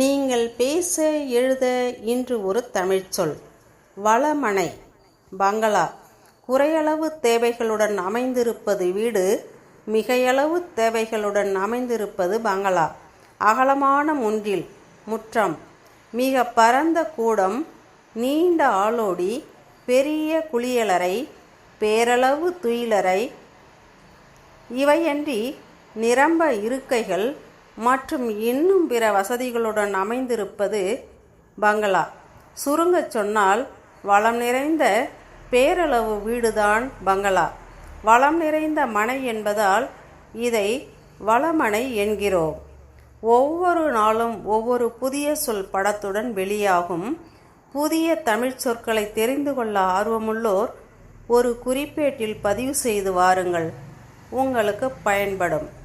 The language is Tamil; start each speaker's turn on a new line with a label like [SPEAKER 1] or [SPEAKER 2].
[SPEAKER 1] நீங்கள் பேச எழுத இன்று ஒரு தமிழ்ச்சொல் வளமனை பங்களா. குறையளவு தேவைகளுடன் அமைந்திருப்பது வீடு மிகையளவு தேவைகளுடன் அமைந்திருப்பது பங்களா. அகலமான முன்றில் முற்றம். மிக பரந்த கூடம் நீண்ட ஆளோடி பெரிய குளியலறை பேரளவு துயிலறை. இவையன்றி நிரம்ப இருக்கைகள் மற்றும் இன்னும் பிற வசதிகளுடன் அமைந்திருப்பது பங்களா. சுருங்கச் சொன்னால் வளம் நிறைந்த பேரளவு வீடுதான் பங்களா. வளம் நிறைந்த மனை என்பதால் இதை வளமனை என்கிறோம். ஒவ்வொரு நாளும் ஒவ்வொரு புதிய சொல் படத்துடன் வெளியாகும். புதிய தமிழ் சொற்களை தெரிந்து கொள்ள ஆர்வமுள்ளோர் ஒரு குறிப்பேட்டில் பதிவு செய்து வாருங்கள். உங்களுக்கு பயன்படும்.